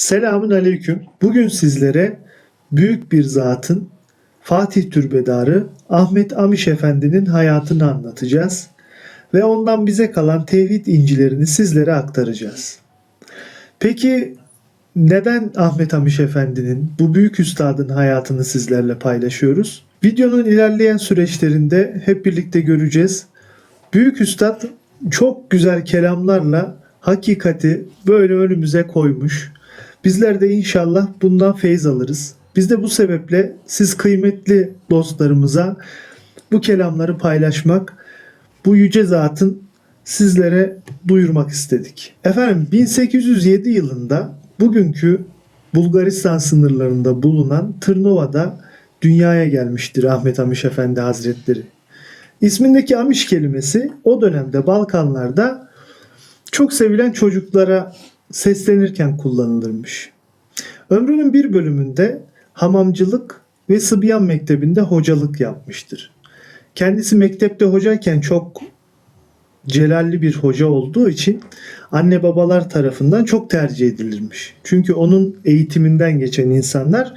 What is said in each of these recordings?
Selamun aleyküm. Bugün sizlere büyük bir zatın Fatih Türbedarı Ahmet Amiş Efendi'nin hayatını anlatacağız ve ondan bize kalan tevhid incilerini sizlere aktaracağız. Peki neden Ahmet Amiş Efendi'nin bu büyük üstadın hayatını sizlerle paylaşıyoruz? Videonun ilerleyen süreçlerinde hep birlikte göreceğiz. Büyük üstad çok güzel kelamlarla hakikati böyle önümüze koymuş. Bizler de inşallah bundan feyiz alırız. Biz de bu sebeple siz kıymetli dostlarımıza bu kelamları paylaşmak, bu yüce zatın sizlere duyurmak istedik. Efendim 1807 yılında bugünkü Bulgaristan sınırlarında bulunan Tırnova'da dünyaya gelmiştir Ahmet Amiş Efendi Hazretleri. İsmindeki Amiş kelimesi o dönemde Balkanlarda çok sevilen çocuklara seslenirken kullanılırmış. Ömrünün bir bölümünde hamamcılık ve Sıbyan Mektebi'nde hocalık yapmıştır. Kendisi mektepte hocayken çok celalli bir hoca olduğu için anne babalar tarafından çok tercih edilirmiş. Çünkü onun eğitiminden geçen insanlar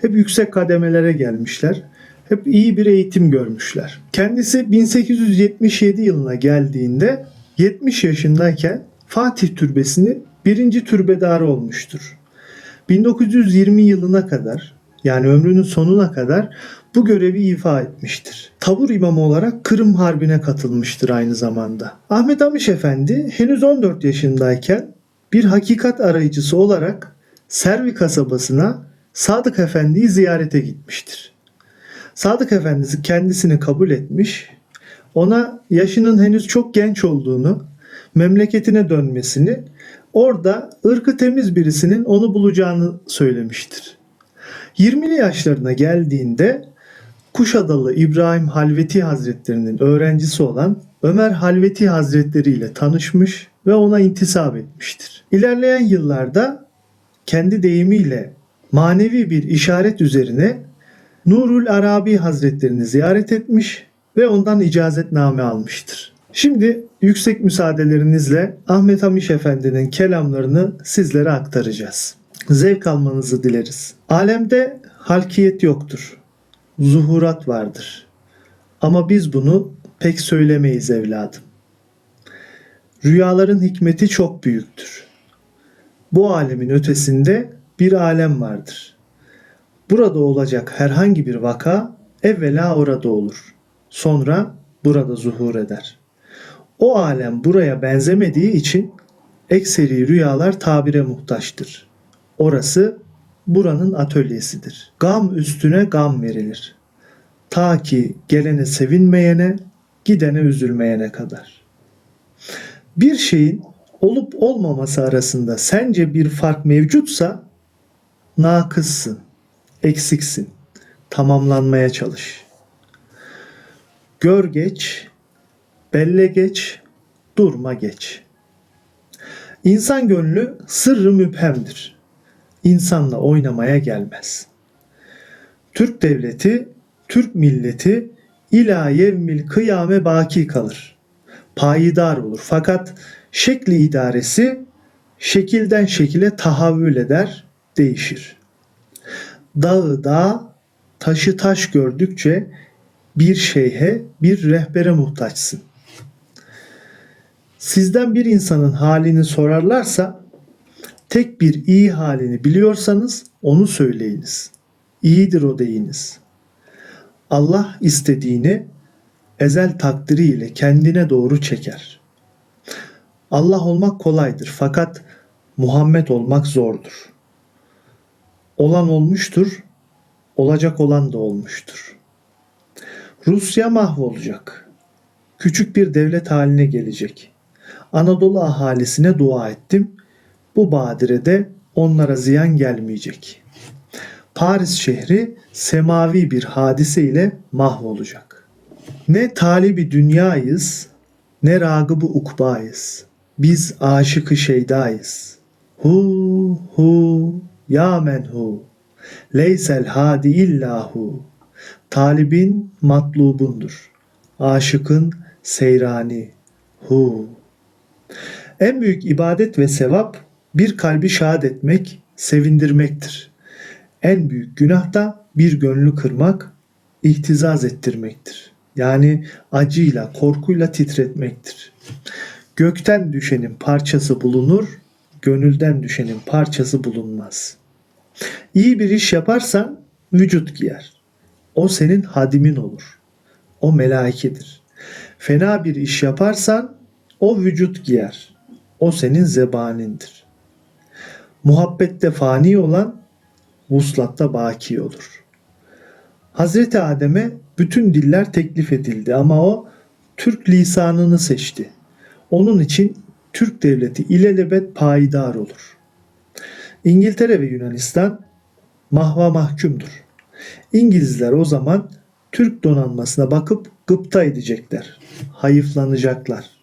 hep yüksek kademelere gelmişler. Hep iyi bir eğitim görmüşler. Kendisi 1877 yılına geldiğinde 70 yaşındayken Fatih Türbesi'ni birinci türbedarı olmuştur. 1920 yılına kadar yani ömrünün sonuna kadar bu görevi ifa etmiştir. Tabur imamı olarak Kırım Harbi'ne katılmıştır aynı zamanda. Ahmet Amiş Efendi henüz 14 yaşındayken bir hakikat arayıcısı olarak Servi kasabasına Sadık Efendi'yi ziyarete gitmiştir. Sadık Efendisi kendisini kabul etmiş, ona yaşının henüz çok genç olduğunu, memleketine dönmesini, orada ırkı temiz birisinin onu bulacağını söylemiştir. 20'li yaşlarına geldiğinde Kuşadalı İbrahim Halveti Hazretlerinin öğrencisi olan Ömer Halveti Hazretleri ile tanışmış ve ona intisap etmiştir. İlerleyen yıllarda kendi deyimiyle manevi bir işaret üzerine Nurul Arabi Hazretlerini ziyaret etmiş ve ondan icazetname almıştır. Şimdi yüksek müsaadelerinizle Ahmet Hamiş Efendi'nin kelamlarını sizlere aktaracağız. Zevk almanızı dileriz. Alemde halkiyet yoktur. Zuhurat vardır. Ama biz bunu pek söylemeyiz evladım. Rüyaların hikmeti çok büyüktür. Bu alemin ötesinde bir alem vardır. Burada olacak herhangi bir vaka evvela orada olur. Sonra burada zuhur eder. O alem buraya benzemediği için ekseri rüyalar tabire muhtaçtır. Orası buranın atölyesidir. Gam üstüne gam verilir. Ta ki gelene sevinmeyene, gidene üzülmeyene kadar. Bir şeyin olup olmaması arasında sence bir fark mevcutsa nakıssın, eksiksin. Tamamlanmaya çalış. Gör geç, belle geç, durma geç. İnsan gönlü sırrı müphemdir. İnsanla oynamaya gelmez. Türk devleti, Türk milleti ila yevmil kıyame baki kalır. Payidar olur. Fakat şekli idaresi şekilden şekile tahavvül eder, değişir. Dağı dağ, taşı taş gördükçe bir şeyhe, bir rehbere muhtaçsın. Sizden bir insanın halini sorarlarsa tek bir iyi halini biliyorsanız onu söyleyiniz. İyidir o deyiniz. Allah istediğini ezel takdiriyle kendine doğru çeker. Allah olmak kolaydır fakat Muhammed olmak zordur. Olan olmuştur, olacak olan da olmuştur. Rusya mahvolacak. Küçük bir devlet haline gelecek. Anadolu ahalisine dua ettim. Bu badirede onlara ziyan gelmeyecek. Paris şehri semavi bir hadise ile mahvolacak. Ne talibi dünyayız, ne ragıbı ukbayız. Biz aşıkı şeydayız. Hu hu ya men hu. Leysel hadi illahu. Talibin matlubundur. Aşıkın seyrani. Hu. En büyük ibadet ve sevap bir kalbi şad etmek, sevindirmektir. En büyük günah da bir gönlü kırmak, ihtizaz ettirmektir. Yani acıyla, korkuyla titretmektir. Gökten düşenin parçası bulunur, gönülden düşenin parçası bulunmaz. İyi bir iş yaparsan vücut giyer. O senin hadimin olur. O melaikedir. Fena bir iş yaparsan o vücut giyer. O senin zebanindir. Muhabbette fani olan vuslatta baki olur. Hazreti Adem'e bütün diller teklif edildi ama o Türk lisanını seçti. Onun için Türk devleti ilelebet payidar olur. İngiltere ve Yunanistan mahva mahkumdur. İngilizler o zaman Türk donanmasına bakıp gıpta edecekler. Hayıflanacaklar.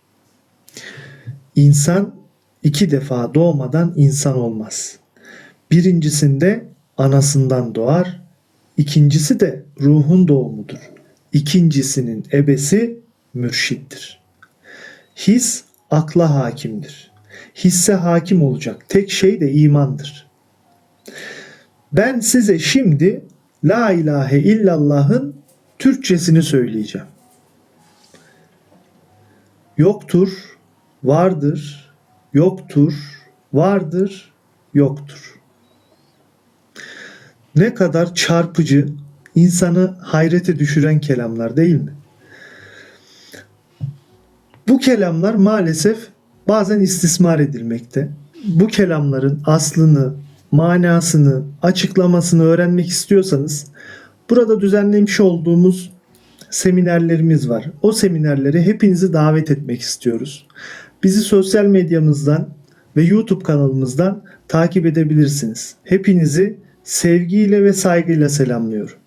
İnsan iki defa doğmadan insan olmaz. Birincisinde anasından doğar, ikincisi de ruhun doğumudur. İkincisinin ebesi mürşittir. His akla hakimdir. Hisse hakim olacak tek şey de imandır. Ben size şimdi La ilahe illallah'ın Türkçesini söyleyeceğim. Yoktur, vardır, yoktur, vardır, yoktur. Ne kadar çarpıcı, insanı hayrete düşüren kelamlar değil mi? Bu kelamlar maalesef bazen istismar edilmekte. Bu kelamların aslını, manasını, açıklamasını öğrenmek istiyorsanız burada düzenlemiş olduğumuz seminerlerimiz var. O seminerlere hepinizi davet etmek istiyoruz. Bizi sosyal medyamızdan ve YouTube kanalımızdan takip edebilirsiniz. Hepinizi sevgiyle ve saygıyla selamlıyorum.